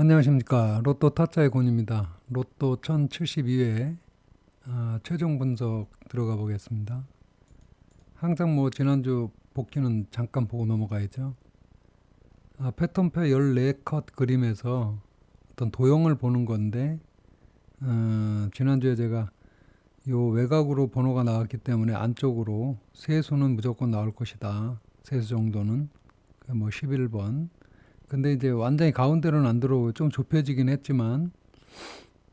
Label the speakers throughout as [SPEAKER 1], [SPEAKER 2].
[SPEAKER 1] 안녕하십니까. 로또 타짜의 곤입니다. 로또 1072회 아, 최종 분석 들어가 보겠습니다. 항상 뭐 지난주 복귀는 잠깐 보고 넘어가야죠. 아, 패턴표 14컷 그림에서 어떤 도형을 보는 건데 어, 지난주에 제가 요 외곽으로 번호가 나왔기 때문에 안쪽으로 세수는 무조건 나올 것이다. 세수 정도는 그뭐 11번 근데 이제 완전히 가운데로는 안 들어오고 좀 좁혀지긴 했지만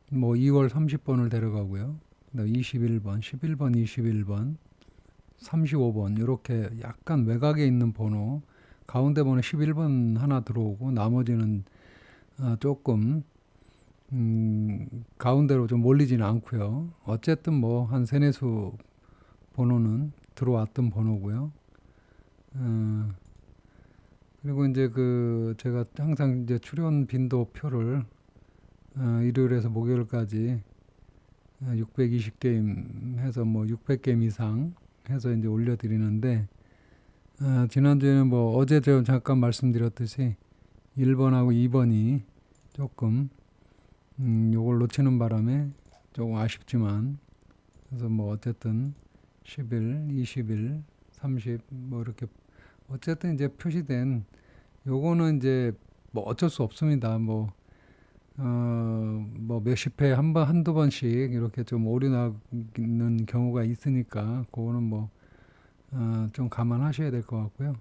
[SPEAKER 1] 뭐 2월 30번을 데려가고요. 그다음 21번, 11번, 21번, 35번 이렇게 약간 외곽에 있는 번호 가운데 번호 11번 하나 들어오고 나머지는 어, 조금 음, 가운데로 좀 몰리지는 않고요. 어쨌든 뭐 한 세네 수 번호는 들어왔던 번호고요. 어, 그리고 이제 그 제가 항상 이제 출연 빈도표를 어, 일요일에서 목요일까지 620게임 해서 뭐 600게임 이상 해서 이제 올려드리는데 어, 지난주에는 뭐 어제 제가 잠깐 말씀드렸듯이 1번하고 2번이 조금 음, 요걸 놓치는 바람에 조금 아쉽지만 그래서 뭐 어쨌든 10일, 20일, 30 뭐 이렇게 어쨌든 이제 표시된 요거는 이제 뭐 어쩔 수 없습니다. 뭐, 어, 뭐 몇십 회 한 번, 한두 번씩 이렇게 좀 오류 나는 경우가 있으니까 그거는 뭐, 어, 좀 감안하셔야 될 것 같고요.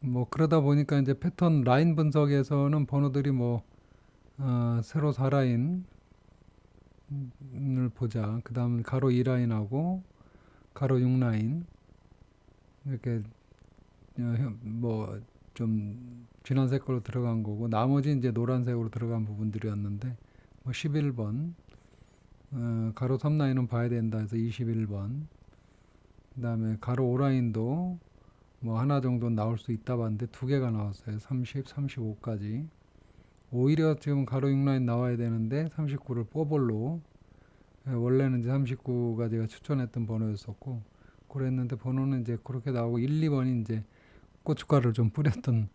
[SPEAKER 1] 뭐 그러다 보니까 이제 패턴 라인 분석에서는 번호들이 뭐, 어, 세로 4라인을 보자. 그 다음 가로 2라인하고 가로 6라인 이렇게 어, 뭐 좀 진한 색깔로 들어간 거고 나머지 이제 노란색으로 들어간 부분들이었는데 뭐 11번 어, 가로 3라인은 봐야 된다 해서 21번 그 다음에 가로 5라인도 뭐 하나 정도 나올 수 있다 봤는데 두 개가 나왔어요. 30, 35까지. 오히려 지금 가로 6라인 나와야 되는데 39를 뽀볼로 예, 원래는 이제 39가 제가 추천했던 번호였었고 그랬는데 번호는 이제 그렇게 나오고 1, 2번이 이제 고춧가루를 좀 뿌렸던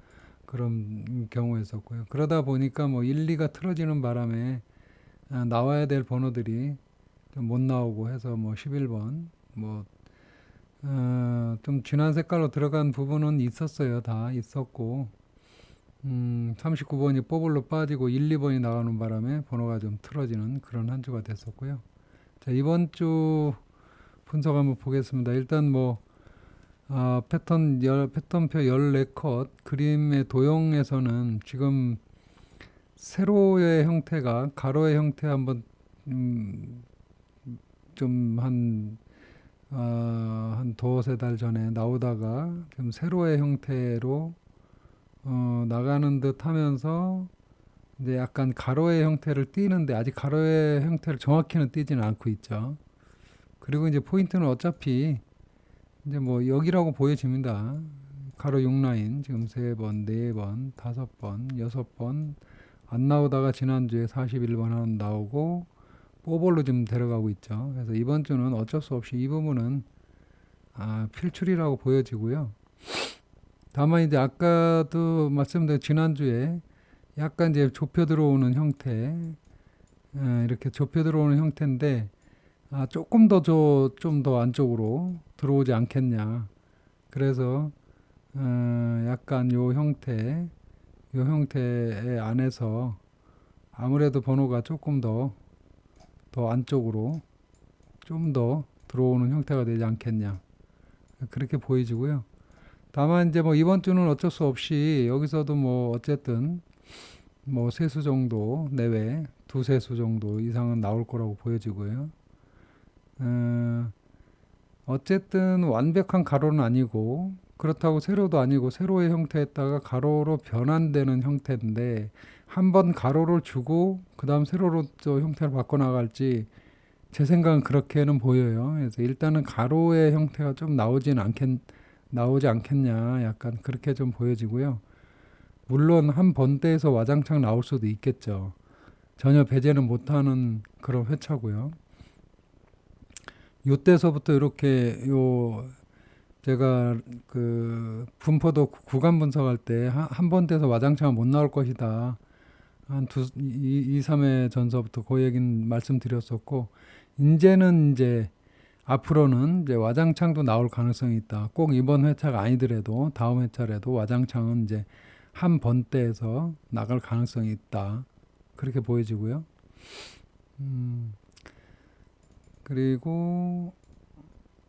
[SPEAKER 1] 그런 경우였었고요. 그러다 보니까 뭐 1, 2가 틀어지는 바람에 아, 나와야 될 번호들이 좀못 나오고 해서 뭐 11번 뭐 어, 좀 진한 색깔로 들어간 부분은 있었어요. 다 있었고 음, 39번이 뽀글로 빠지고 1, 2번이 나가는 바람에 번호가 좀 틀어지는 그런 한 주가 됐었고요. 자, 이번 주 분석 한번 보겠습니다. 일단 뭐 어, 패턴 열, 패턴표 14컷 그림의 도형에서는 지금 세로의 형태가 가로의 형태 한번 음, 좀한 어, 한 두세 달 전에 나오다가 좀 세로의 형태로 어, 나가는 듯 하면서 이제 약간 가로의 형태를 띠는데 아직 가로의 형태를 정확히는 띠지는 않고 있죠. 그리고 이제 포인트는 어차피 이제 뭐 여기라고 보여집니다. 가로 6라인 지금 세 번, 네 번, 다섯 번, 여섯 번안 나오다가 지난주에 41번 하나 나오고 뽀볼로 좀 데려가고 있죠. 그래서 이번 주는 어쩔 수 없이 이 부분은 아, 필출이라고 보여지고요. 다만 이제 아까도 말씀드린 지난주에 약간 이제 좁혀 들어오는 형태 에, 이렇게 좁혀 들어오는 형태인데 아, 조금 더좀더 안쪽으로 들어오지 않겠냐. 그래서 어, 약간 요 형태, 요 형태의 안에서 아무래도 번호가 조금 더 더 안쪽으로 좀 더 들어오는 형태가 되지 않겠냐. 그렇게 보여지고요. 다만 이제 뭐 이번 주는 어쩔 수 없이 여기서도 뭐 어쨌든 뭐 세수 정도 내외 두 세 수 정도 이상은 나올 거라고 보여지고요. 어, 어쨌든 완벽한 가로는 아니고 그렇다고 세로도 아니고 세로의 형태에다가 가로로 변환되는 형태인데 한 번 가로를 주고 그 다음 세로로 저 형태를 바꿔 나갈지 제 생각은 그렇게는 보여요. 그래서 일단은 가로의 형태가 좀 나오진 않겠 나오지 않겠냐 약간 그렇게 좀 보여지고요. 물론 한 번대에서 와장창 나올 수도 있겠죠. 전혀 배제는 못하는 그런 회차고요. 요때서부터 이렇게 요 제가 그 분포도 구간 분석할 때 한 번 돼서 와장창 못 나올 것이다 한 두, 이, 이, 3회 전서부터 그 얘기는 말씀드렸었고, 이제는 이제 앞으로는 이제 와장창도 나올 가능성이 있다. 꼭 이번 회차가 아니더라도 다음 회차라도 와장창은 이제 한 번대에서 나갈 가능성이 있다. 그렇게 보여지고요. 음, 그리고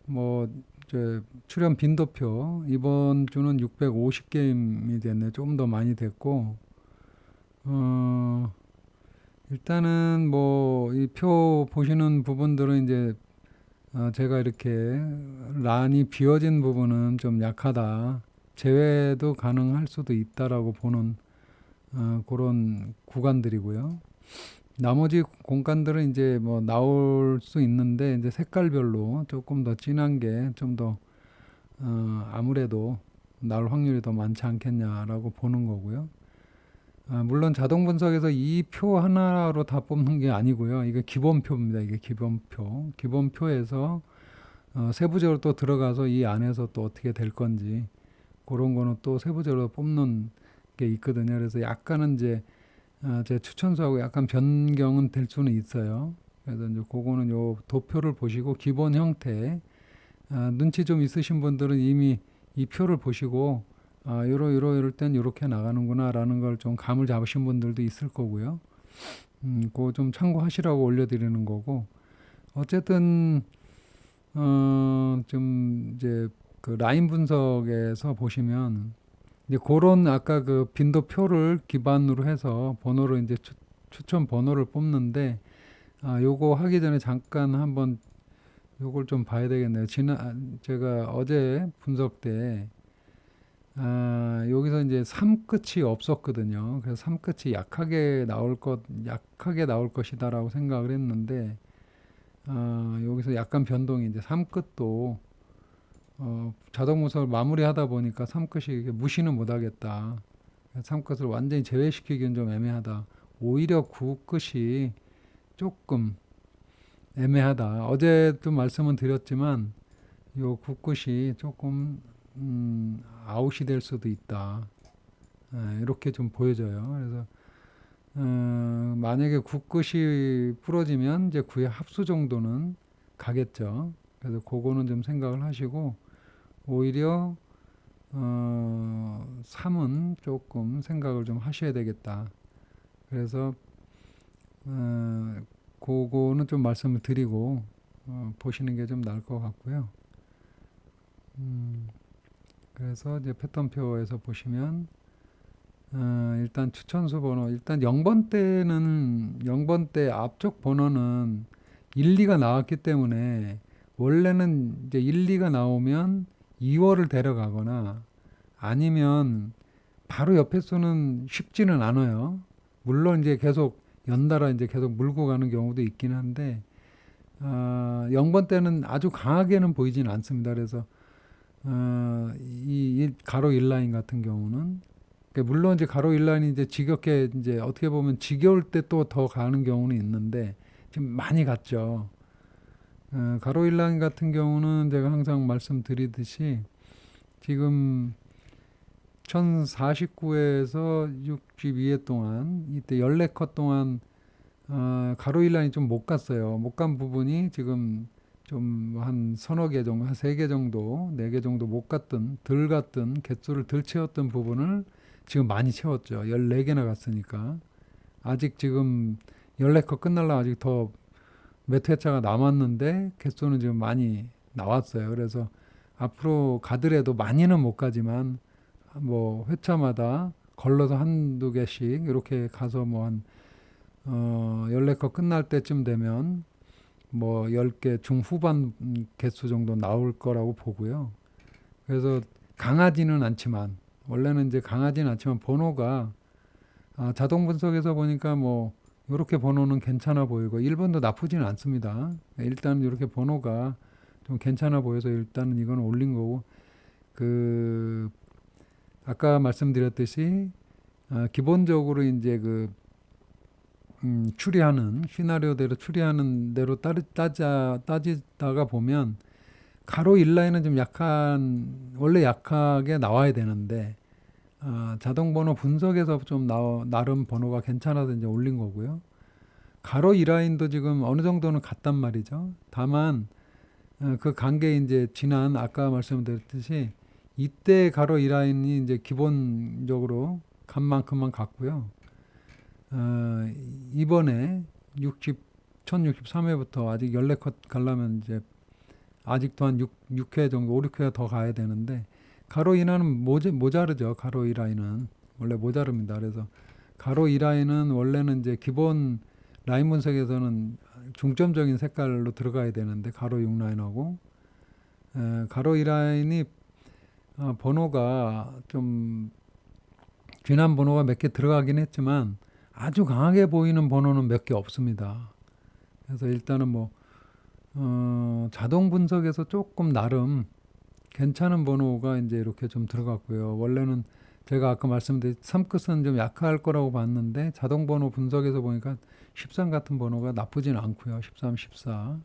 [SPEAKER 1] 뭐 이제 출연 빈도표 이번 주는 650게임이 됐네. 조금 더 많이 됐고 어 일단은 뭐 이 표 보시는 부분들은 이제 어 제가 이렇게 란이 비어진 부분은 좀 약하다. 제외도 가능할 수도 있다라고 보는 어 그런 구간들이고요. 나머지 공간들은 이제 뭐 나올 수 있는데 이제 색깔별로 조금 더 진한 게 좀 더 어 아무래도 나올 확률이 더 많지 않겠냐라고 보는 거고요. 아, 물론 자동 분석에서 이 표 하나로 다 뽑는 게 아니고요. 이게 기본표입니다. 이게 기본표. 기본표에서 어, 세부적으로 또 들어가서 이 안에서 또 어떻게 될 건지 그런 거는 또 세부적으로 뽑는 게 있거든요. 그래서 약간은 이제 어, 제 추천수하고 약간 변경은 될 수는 있어요. 그래서 이제 그거는 요 도표를 보시고 기본 형태 아, 눈치 좀 있으신 분들은 이미 이 표를 보시고 아, 요러 요러 이럴 땐 요렇게 나가는구나라는 걸 좀 감을 잡으신 분들도 있을 거고요. 음, 그거 좀 참고하시라고 올려드리는 거고 어쨌든 어, 좀 이제 그 라인 분석에서 보시면 이제 그런 아까 그 빈도표를 기반으로 해서 번호를 이제 추, 추천 번호를 뽑는데 아, 요거 하기 전에 잠깐 한번 요걸 좀 봐야 되겠네요. 지난 제가 어제 분석 때 아, 여기서 이제 3 끝이 없었거든요. 그래서 3 끝이 약하게 나올 것, 약하게 나올 것이다라고 생각을 했는데, 아, 여기서 약간 변동이 이제 3 끝도 어, 자동 분석을 마무리하다 보니까 3끝이 무시는 못하겠다. 3끝을 완전히 제외시키기는 좀 애매하다. 오히려 9끝이 조금 애매하다. 어제도 말씀은 드렸지만 요 9끝이 조금 음, 아웃이 될 수도 있다. 에, 이렇게 좀 보여져요. 그래서 어, 만약에 9끝이 부러지면 이제 9의 합수 정도는 가겠죠. 그래서 그거는 좀 생각을 하시고 오히려 어, 3은 조금 생각을 좀 하셔야 되겠다. 그래서 어, 그거는 좀 말씀을 드리고 어, 보시는 게 좀 나을 것 같고요. 음, 그래서 이제 패턴표에서 보시면 어, 일단 추천수 번호 일단 0번 때는 0번 때 앞쪽 번호는 1, 2가 나왔기 때문에 원래는 이제 1, 2가 나오면 2월을 데려가거나 아니면 바로 옆에 수는 쉽지는 않아요. 물론 이제 계속 연달아 이제 계속 물고 가는 경우도 있긴 한데 어, 0번 때는 아주 강하게는 보이지는 않습니다. 그래서 어, 이, 이 가로 일라인 같은 경우는 그러니까 물론 이제 가로 일라인이 이제 지겹게 이제 어떻게 보면 지겨울 때 또 더 가는 경우는 있는데 지금 많이 갔죠. 어, 가로 일라인 같은 경우는 제가 항상 말씀드리듯이 지금 1049에서 62회 동안 이때 14컷 동안 어, 가로 일라인이 좀 못 갔어요. 못 간 부분이 지금 좀 한 서너 개 정도, 한 세 개 정도, 네 개 정도 못 갔던, 덜 갔던, 개수를 덜 채웠던 부분을 지금 많이 채웠죠. 14개나 갔으니까. 아직 지금 14컷 끝날라 아직 더 몇 회차가 남았는데 개수는 지금 많이 나왔어요. 그래서 앞으로 가더라도 많이는 못 가지만 뭐 회차마다 걸러서 한두 개씩 이렇게 가서 뭐한 어, 14컷 끝날 때쯤 되면 뭐 10개 중후반 개수 정도 나올 거라고 보고요. 그래서 강하지는 않지만 원래는 이제 강하지는 않지만 번호가 아, 자동 분석에서 보니까 뭐 이렇게 번호는 괜찮아 보이고 1번도 나쁘지는 않습니다. 일단 이렇게 번호가 좀 괜찮아 보여서 일단은 이건 올린 거고 그 아까 말씀드렸듯이 아, 기본적으로 이제 그 음, 추리하는 시나리오대로 추리하는 대로 따르, 따자 따지다가 보면 가로 일라인은 좀 약한 원래 약하게 나와야 되는데 아, 자동 번호 분석에서 좀 나, 나름 번호가 괜찮아서 이제 올린 거고요. 가로 이 라인도 지금 어느 정도는 같단 말이죠. 다만 어, 그 관계 이제 지난 아까 말씀드렸듯이 이때 가로 이 라인이 이제 기본적으로 간 만큼만 같고요. 어, 이번에 60 1063회부터 아직 14컷 가려면 이제 아직도 한 6, 6회 정도 5, 6회 더 가야 되는데 가로 이 라인은 모자, 모자르죠. 가로 이 라인은 원래 모자릅니다. 그래서 가로 이 라인은 원래는 이제 기본 라인 분석에서는 중점적인 색깔로 들어가야 되는데 가로 6 라인하고 에, 가로 이 라인이 어, 번호가 좀 귀한 번호가 몇 개 들어가긴 했지만 아주 강하게 보이는 번호는 몇 개 없습니다. 그래서 일단은 뭐 어, 자동 분석에서 조금 나름 괜찮은 번호가 이제 이렇게 좀 들어갔고요. 원래는 제가 아까 말씀드린 3끝은 좀 약할 거라고 봤는데 자동 번호 분석에서 보니까 13 같은 번호가 나쁘진 않고요. 13, 14.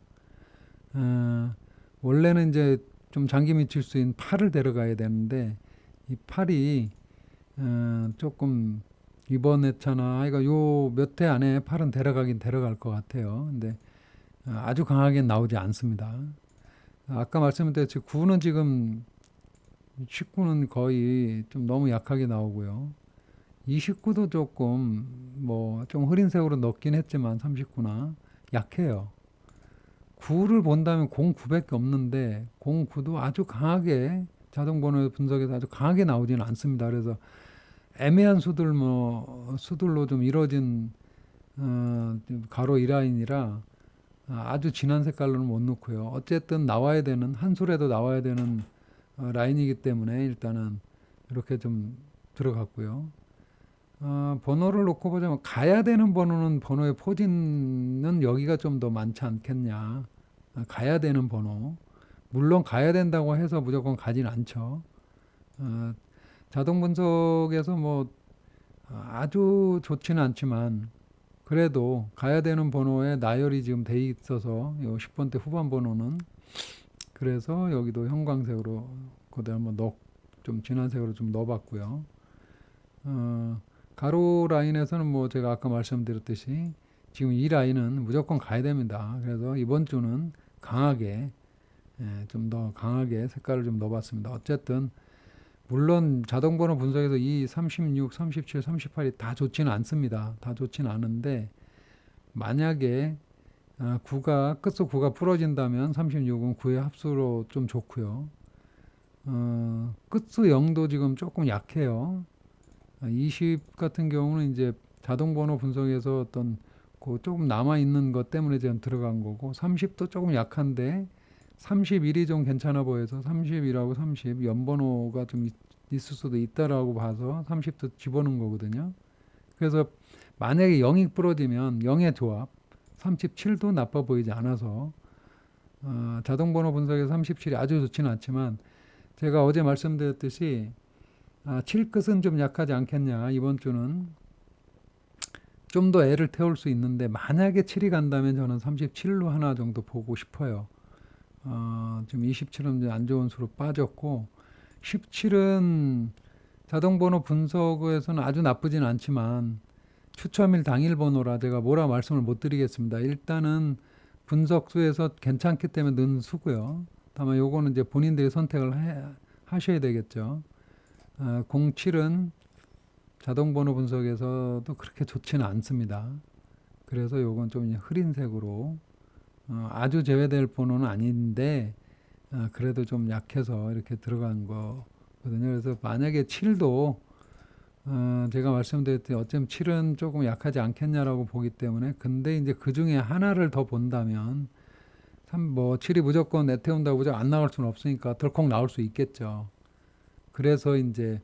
[SPEAKER 1] 어, 원래는 이제 좀 장기 미칠 수 있는 8을 데려가야 되는데 이 8이 어, 조금 이번 회차나 이거 요몇 회 안에 8은 데려가긴 데려갈 것 같아요. 근데 어, 아주 강하게 나오지 않습니다. 아까 말씀드렸듯이 9는 지금 19는 거의 좀 너무 약하게 나오고요. 29도 조금 뭐 좀 흐린 색으로 넣긴 했지만 39나 약해요. 9를 본다면 09밖에 없는데 09도 아주 강하게 자동 번호 분석에서 아주 강하게 나오지는 않습니다. 그래서 애매한 수들 뭐 수들로 좀 이루어진 어, 가로 이 라인이라 아주 진한 색깔로는 못 넣고요. 어쨌든 나와야 되는 한 술에도 나와야 되는 어, 라인이기 때문에 일단은 이렇게 좀 들어갔고요. 어, 번호를 놓고 보자면 가야 되는 번호는 번호의 포진은 여기가 좀 더 많지 않겠냐. 아, 가야 되는 번호. 물론 가야 된다고 해서 무조건 가진 않죠. 어, 자동 분석에서 뭐 어, 아주 좋지는 않지만 그래도 가야 되는 번호에 나열이 지금 돼 있어서 요 10번대 후반 번호는 그래서 여기도 형광색으로 그대로 한번 넣, 좀 진한 색으로 좀 넣어봤고요. 어, 가로 라인에서는 뭐 제가 아까 말씀드렸듯이 지금 이 라인은 무조건 가야 됩니다. 그래서 이번 주는 강하게 예, 좀 더 강하게 색깔을 좀 넣어봤습니다. 어쨌든 물론 자동 번호 분석에서 이 36, 37, 38이 다 좋지는 않습니다. 다 좋지는 않은데 만약에 아, 9가 끝속 9가 부러진다면 36은 9의 합수로 좀 좋고요. 어, 끝수 0도 지금 조금 약해요. 20 같은 경우는 이제 자동 번호 분석에서 어떤 그 조금 남아 있는 것 때문에 지금 들어간 거고 30도 조금 약한데 31이 좀 괜찮아 보여서 31하고 30 연번호가 좀 있, 있을 수도 있다라고 봐서 30도 집어넣은 거거든요. 그래서 만약에 0이 부러지면 0의 조합 37도 나빠 보이지 않아서 어, 자동 번호 분석에서 37이 아주 좋지는 않지만 제가 어제 말씀드렸듯이 아, 7끝은 좀 약하지 않겠냐 이번 주는 좀 더 애를 태울 수 있는데 만약에 7이 간다면 저는 37로 하나 정도 보고 싶어요. 어, 지금 27은 안 좋은 수로 빠졌고 17은 자동 번호 분석에서는 아주 나쁘진 않지만 추첨일 당일 번호라 제가 뭐라 말씀을 못 드리겠습니다. 일단은 분석수에서 괜찮기 때문에 넣은 수고요. 다만 요거는 이제 본인들이 선택을 해, 하셔야 되겠죠. 어, 07은 자동 번호 분석에서도 그렇게 좋지는 않습니다. 그래서 요건 좀 흐린 색으로 어, 아주 제외될 번호는 아닌데 어, 그래도 좀 약해서 이렇게 들어간 거거든요. 그래서 만약에 7도 어, 제가 말씀드렸듯이 어쩜 7은 조금 약하지 않겠냐라고 보기 때문에 근데 이제 그 중에 하나를 더 본다면 참뭐 7이 무조건 내태운다고 무조건 안 나올 수는 없으니까 덜컥 나올 수 있겠죠. 그래서 이제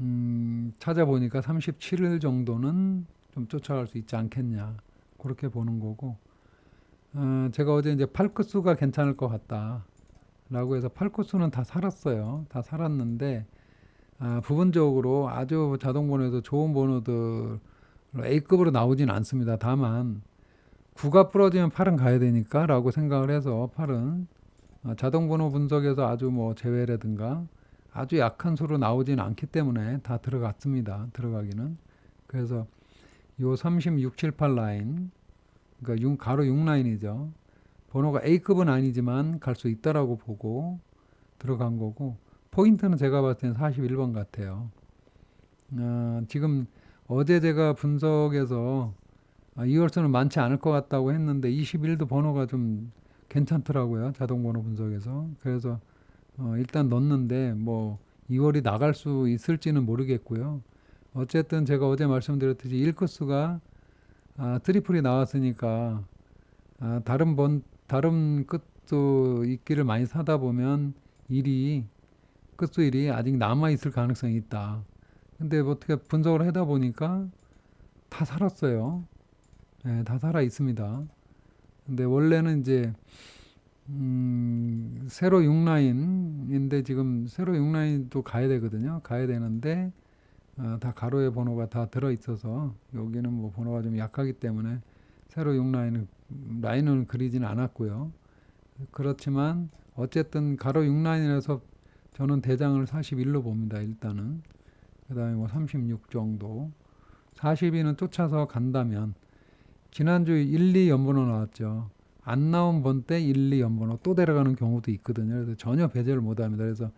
[SPEAKER 1] 음, 찾아보니까 37일 정도는 좀 쫓아갈 수 있지 않겠냐 그렇게 보는 거고 어, 제가 어제 이제 팔코스가 괜찮을 것 같다라고 해서 팔코스는 다 살았어요 다 살았는데 아, 부분적으로 아주 자동 번호에서 좋은 번호들 A급으로 나오진 않습니다 다만 9가 부러지면 8은 가야 되니까 라고 생각을 해서 8은 어, 자동 번호 분석에서 아주 뭐 제외라든가 아주 약한 수로 나오진 않기 때문에 다 들어갔습니다. 들어가기는. 그래서 요 36, 7, 8 라인, 그러니까 6, 가로 6 라인이죠. 번호가 A급은 아니지만 갈 수 있다라고 보고 들어간 거고 포인트는 제가 봤을 때는 41번 같아요. 아, 지금 어제 제가 분석에서 아, 이월수는 많지 않을 것 같다고 했는데 21도 번호가 좀 괜찮더라고요. 자동 번호 분석에서. 그래서 어, 일단 넣었는데 뭐 2월이 나갈 수 있을지는 모르겠고요. 어쨌든 제가 어제 말씀드렸듯이 1끝수가 아, 트리플이 나왔으니까 아, 다른 번 다른 끝도 있기를 많이 사다 보면 1이 끝수 1이 아직 남아 있을 가능성이 있다. 근데 뭐 어떻게 분석을 하다 보니까 다 살았어요. 예, 다 살아 있습니다. 근데 원래는 이제 음, 세로 6라인인데 지금 세로 6라인도 가야 되거든요. 가야 되는데 어, 다 가로의 번호가 다 들어 있어서 여기는 뭐 번호가 좀 약하기 때문에 세로 6라인은 라인은 그리지는 않았고요. 그렇지만 어쨌든 가로 6라인에서 저는 대장을 41로 봅니다. 일단은 그다음에 뭐 36 정도 42는 쫓아서 간다면 지난주 1, 2 연번호 나왔죠. 안 나온 번때 1, 2 연번호 또 데려가는 경우도 있거든요. 그래서 전혀 배제를 못 합니다. 그래서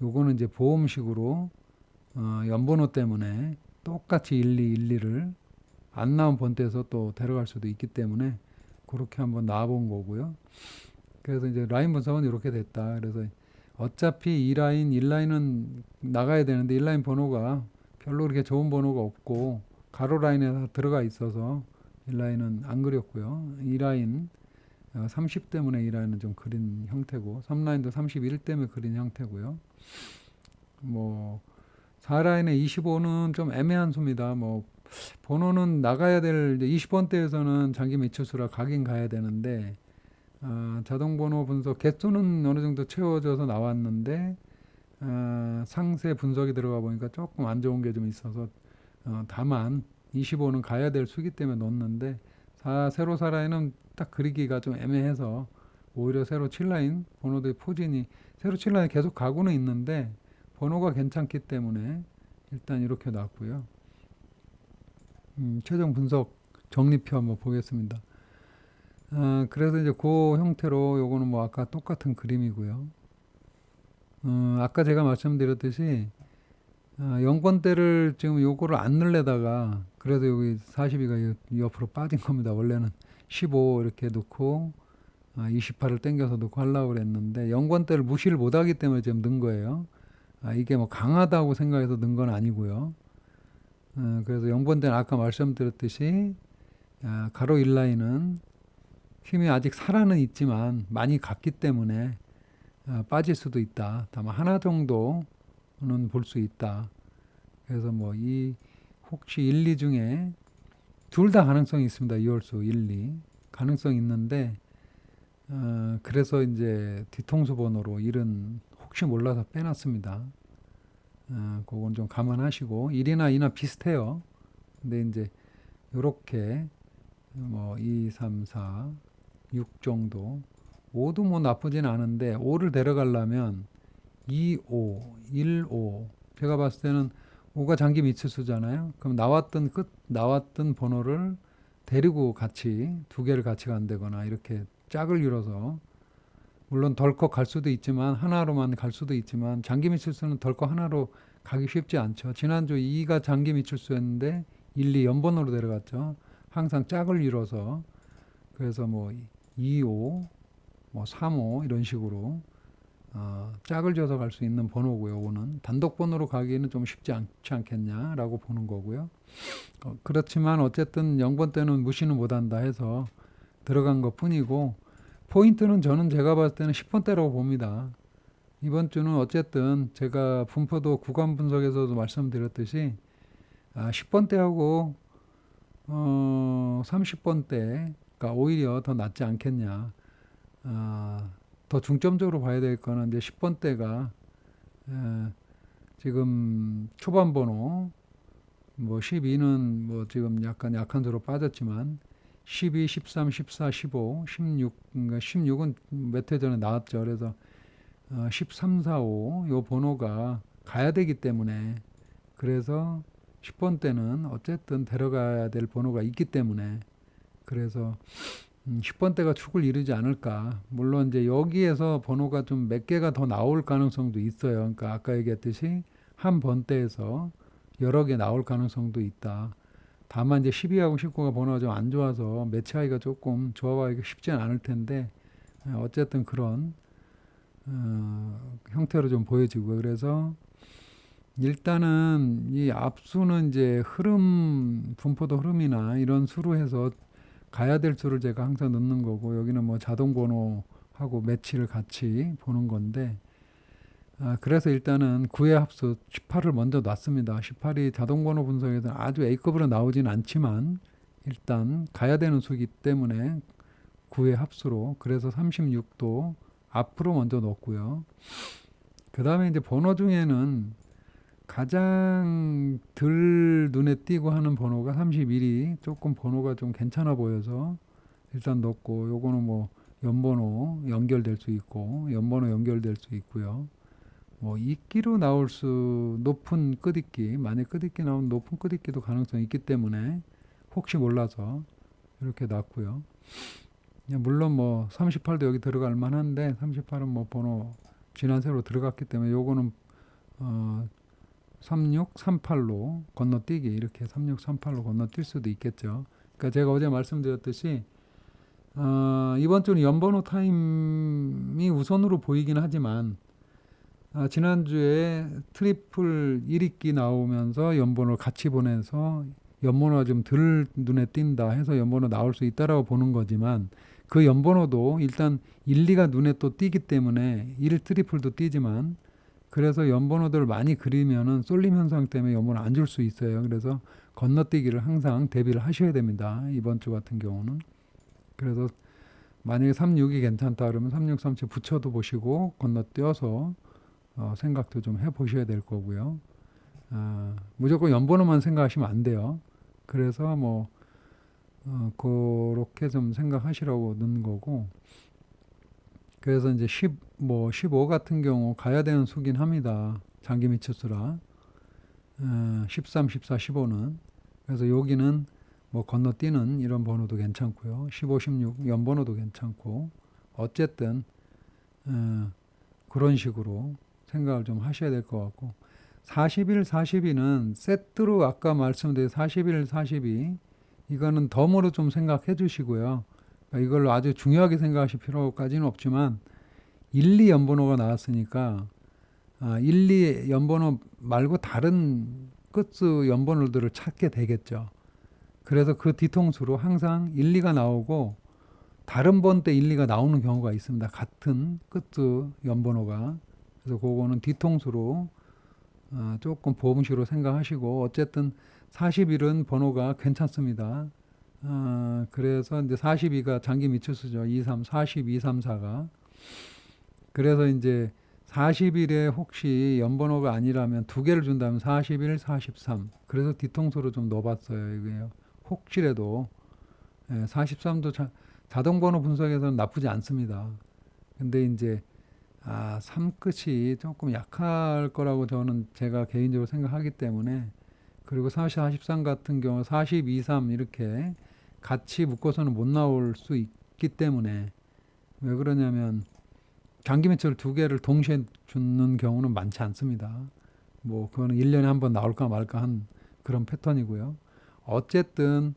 [SPEAKER 1] 요거는 이제 보험식으로 어, 연번호 때문에 똑같이 1, 2, 1, 2를 안 나온 번때에서 또 데려갈 수도 있기 때문에 그렇게 한번 놔본 거고요. 그래서 이제 라인 분석은 이렇게 됐다. 그래서 어차피 이 라인, 1라인은 나가야 되는데 1라인 번호가 별로 그렇게 좋은 번호가 없고 가로 라인에 다 들어가 있어서 1라인은 안 그렸고요. 2라인 30 때문에 2라인은 좀 그린 형태고 3라인도 31 때문에 그린 형태고요. 뭐 4라인에 25는 좀 애매한 수입니다. 뭐 번호는 나가야 될 20번대에서는 장기 매출수라 가긴 가야 되는데 어, 자동 번호 분석 개수는 어느 정도 채워져서 나왔는데 어, 상세 분석이 들어가 보니까 조금 안 좋은 게 좀 있어서 어, 다만 25는 가야 될 수기 때문에 넣었는데 사, 세로 사라인은 딱 그리기가 좀 애매해서 오히려 세로 7라인 번호들의 포진이 세로 7라인 계속 가고는 있는데 번호가 괜찮기 때문에 일단 이렇게 놨고요. 음, 최종 분석 정리표 한번 보겠습니다. 아, 그래서 이제 그 형태로 요거는 뭐 아까 똑같은 그림이고요. 어, 아까 제가 말씀드렸듯이 아, 0번대를 지금 요거를 안 넣으려다가 그래도 여기 42가 옆으로 빠진 겁니다. 원래는 15 이렇게 놓고 아, 28을 땡겨서 놓고 하려고 그랬는데 0번대를 무시를 못하기 때문에 지금 넣은 거예요. 아, 이게 뭐 강하다고 생각해서 넣은 건 아니고요. 어, 그래서 0번대는 아까 말씀드렸듯이 아, 가로 1라인은 힘이 아직 살아는 있지만 많이 갔기 때문에 아, 빠질 수도 있다. 다만 하나 정도는 볼 수 있다. 그래서 뭐 이 혹시 1, 2 중에 둘 다 가능성이 있습니다. 이월수 1, 2 가능성 이 있는데 어, 그래서 이제 뒤통수 번호로 1은 혹시 몰라서 빼놨습니다. 어, 그건 좀 감안하시고 1이나 2나 비슷해요. 근데 이제 요렇게 뭐 2, 3, 4, 6 정도 5도 뭐 나쁘진 않은데 5를 데려가려면 2, 5, 1, 5 제가 봤을 때는 5가 장기 미치수잖아요. 그럼 나왔던 끝 나왔던 번호를 데리고 같이 두 개를 같이 간다거나 이렇게 짝을 이뤄서 물론 덜컥 갈 수도 있지만 하나로만 갈 수도 있지만 장기 미칠수는 덜컥 하나로 가기 쉽지 않죠. 지난주 2가 장기 미칠수였는데 1, 2 연번으로 데려갔죠. 항상 짝을 이뤄서 그래서 뭐 2, 5, 뭐 3, 5 이런 식으로 어, 짝을 져서 갈 수 있는 번호고요. 오는 단독 번호로 가기에는 좀 쉽지 않지 않겠냐라고 보는 거고요. 어, 그렇지만 어쨌든 0번 때는 무시는 못한다 해서 들어간 것 뿐이고 포인트는 저는 제가 봤을 때는 10번대라고 봅니다. 이번 주는 어쨌든 제가 분포도 구간 분석에서도 말씀드렸듯이 아, 10번대하고 어, 30번대가 오히려 더 낫지 않겠냐. 아, 더 중점적으로 봐야 될 거는 이제 10번대가 에, 지금 초반 번호 뭐 12는 뭐 지금 약간 약한 수로 빠졌지만 12, 13, 14, 15, 16, 그러니까 16은 몇해 전에 나왔죠. 그래서 어, 13, 4, 5, 요 번호가 가야 되기 때문에 그래서 10번 때는 어쨌든 데려가야 될 번호가 있기 때문에 그래서 음, 10번 때가 축을 이루지 않을까. 물론 이제 여기에서 번호가 좀 몇 개가 더 나올 가능성도 있어요. 그러니까 아까 얘기했듯이 한 번대에서 여러 개 나올 가능성도 있다. 다만 이제 12하고 19가 번호가 좀 안 좋아서 매치하기가 조금 좋아하기가 쉽지는 않을 텐데 어, 어쨌든 그런 어, 형태로 좀 보여지고 그래서 일단은 이 앞수는 이제 흐름 분포도 흐름이나 이런 수로 해서 가야 될 수를 제가 항상 넣는 거고 여기는 뭐 자동 번호하고 매치를 같이 보는 건데 아, 그래서 일단은 구의 합수 18을 먼저 놨습니다. 18이 자동 번호 분석에서 아주 A급으로 나오진 않지만 일단 가야 되는 수이기 때문에 구의 합수로 그래서 36도 앞으로 먼저 넣었고요. 그 다음에 이제 번호 중에는 가장 덜 눈에 띄고 하는 번호가 31이 조금 번호가 좀 괜찮아 보여서 일단 넣고 요거는 뭐 연번호 연결될 수 있고 연번호 연결될 수 있고요. 뭐 이끼로 나올 수 높은 끝이끼 만약 끝이끼 나오면 높은 끝이끼도 가능성이 있기 때문에 혹시 몰라서 이렇게 놨고요. 물론 뭐 38도 여기 들어갈 만한데 38은 뭐 번호 지난 세로 들어갔기 때문에 요거는 어 3638로 건너뛰기 이렇게 3638로 건너뛸 수도 있겠죠. 그러니까 제가 어제 말씀드렸듯이 어, 이번 주는 연번호 타임이 우선으로 보이긴 하지만 아, 지난주에 트리플 1익기 나오면서 연번호 같이 보내서 연번호가 좀 덜 눈에 띈다 해서 연번호 나올 수 있다라고 보는 거지만 그 연번호도 일단 1, 2가 눈에 또 띄기 때문에 1 트리플도 띄지만 그래서 연번호들을 많이 그리면은 쏠림 현상 때문에 연번호 안 줄 수 있어요. 그래서 건너뛰기를 항상 대비를 하셔야 됩니다. 이번 주 같은 경우는. 그래서 만약에 36이 괜찮다 그러면 36, 37 붙여도 보시고 건너뛰어서 어, 생각도 좀 해보셔야 될 거고요. 아, 무조건 연번호만 생각하시면 안 돼요. 그래서 뭐 어, 그렇게 좀 생각하시라고 넣는 거고. 그래서 이제 10, 뭐 15 같은 경우 가야 되는 수긴 합니다. 장기 미추수라. 어, 13, 14, 15는. 그래서 여기는 뭐 건너뛰는 이런 번호도 괜찮고요. 15, 16 연번호도 괜찮고. 어쨌든 어, 그런 식으로 생각을 좀 하셔야 될 것 같고 41, 42는 세트로 아까 말씀드린 41, 42 이거는 덤으로 좀 생각해 주시고요. 그러니까 이걸로 아주 중요하게 생각하실 필요까지는 없지만 1, 2 연번호가 나왔으니까 아, 1, 2 연번호 말고 다른 끝수 연번호들을 찾게 되겠죠. 그래서 그 뒤통수로 항상 1, 2가 나오고 다른 번때 1, 2가 나오는 경우가 있습니다. 같은 끝수 연번호가. 그래서 그거는 뒤통수로 어, 조금 보험식으로 생각하시고 어쨌든 41은 번호가 괜찮습니다. 어, 그래서 이제 42가 장기 미추수죠. 2, 3, 40, 2, 3, 4가. 그래서 이제 41에 혹시 연번호가 아니라면 두 개를 준다면 41, 43. 그래서 뒤통수로 좀 넣어봤어요. 이게요. 혹시라도 예, 43도 자, 자동번호 분석에서는 나쁘지 않습니다. 근데 이제 아, 3끝이 조금 약할 거라고 저는 제가 개인적으로 생각하기 때문에 그리고 40, 43 같은 경우 42, 3 이렇게 같이 묶어서는 못 나올 수 있기 때문에 왜 그러냐면 장기 매출 두 개를 동시에 주는 경우는 많지 않습니다. 뭐 그거는 1년에 한 번 나올까 말까 한 그런 패턴이고요. 어쨌든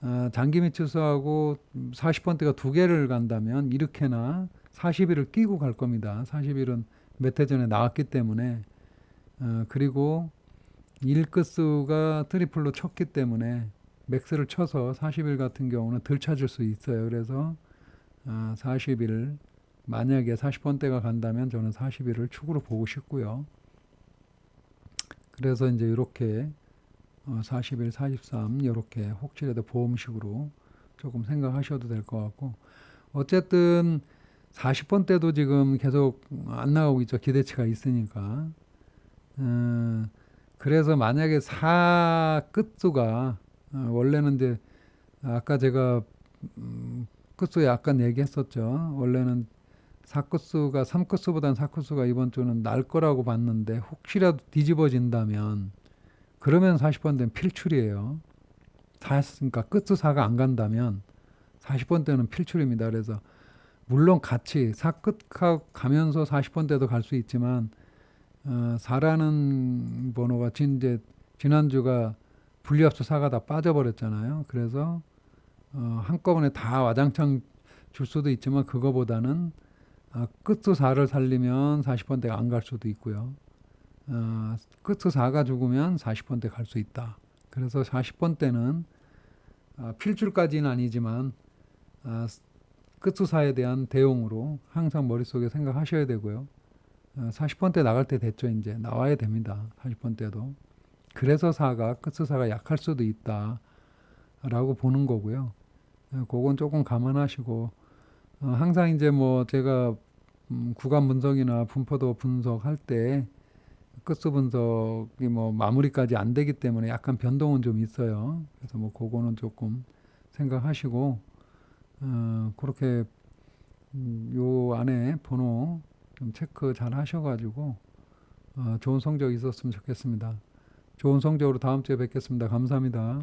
[SPEAKER 1] 어, 장기 매출수하고 40번대가 두 개를 간다면 이렇게나 40일을 끼고 갈 겁니다. 40일은 몇 해 전에 나왔기 때문에 어, 그리고 1끝수가 트리플로 쳤기 때문에 맥스를 쳐서 40일 같은 경우는 덜 찾을 수 있어요. 그래서 어, 40일 만약에 40번대가 간다면 저는 40일을 축으로 보고 싶고요. 그래서 이제 이렇게 어, 41, 43 이렇게 혹시라도 보험식으로 조금 생각하셔도 될 것 같고 어쨌든 40번 때도 지금 계속 안 나오고 있죠. 기대치가 있으니까. 음, 그래서 만약에 4 끝수가 어, 원래는 이제 아까 제가 음, 끝수 약간 얘기했었죠. 원래는 사쿠수가 3쿠수보단 사쿠수가 이번 주는 날 거라고 봤는데 혹시라도 뒤집어진다면 그러면 40번대는 필출이에요. 다 했으니까 끝수 사가 안 간다면 40번대는 필출입니다. 그래서 물론 같이 사끝하고 가면서 40번대도 갈 수 있지만 어, 4라는 번호가 진 이제 지난주가 분리합수 사가 다 빠져버렸잖아요. 그래서 어, 한꺼번에 다 와장창 줄 수도 있지만 그거보다는 아, 끝수 4를 살리면 40번대가 안 갈 수도 있고요. 어, 끝수 4가 죽으면 40번대 갈 수 있다. 그래서 40번대는 아, 필줄까지는 아니지만 아, 끝수사에 대한 대용으로 항상 머릿속에 생각하셔야 되고요. 어, 40번대 나갈 때 됐죠. 이제 나와야 됩니다. 40번대도. 그래서 4가 끝수사가 약할 수도 있다라고 보는 거고요. 어, 그건 조금 감안하시고 어, 항상 이제 뭐 제가 음, 구간 분석이나 분포도 분석할 때 끝수 분석이 뭐 마무리까지 안 되기 때문에 약간 변동은 좀 있어요. 그래서 뭐 그거는 조금 생각하시고 어, 그렇게 음, 요 안에 번호 좀 체크 잘 하셔가지고 어, 좋은 성적 있었으면 좋겠습니다. 좋은 성적으로 다음 주에 뵙겠습니다. 감사합니다.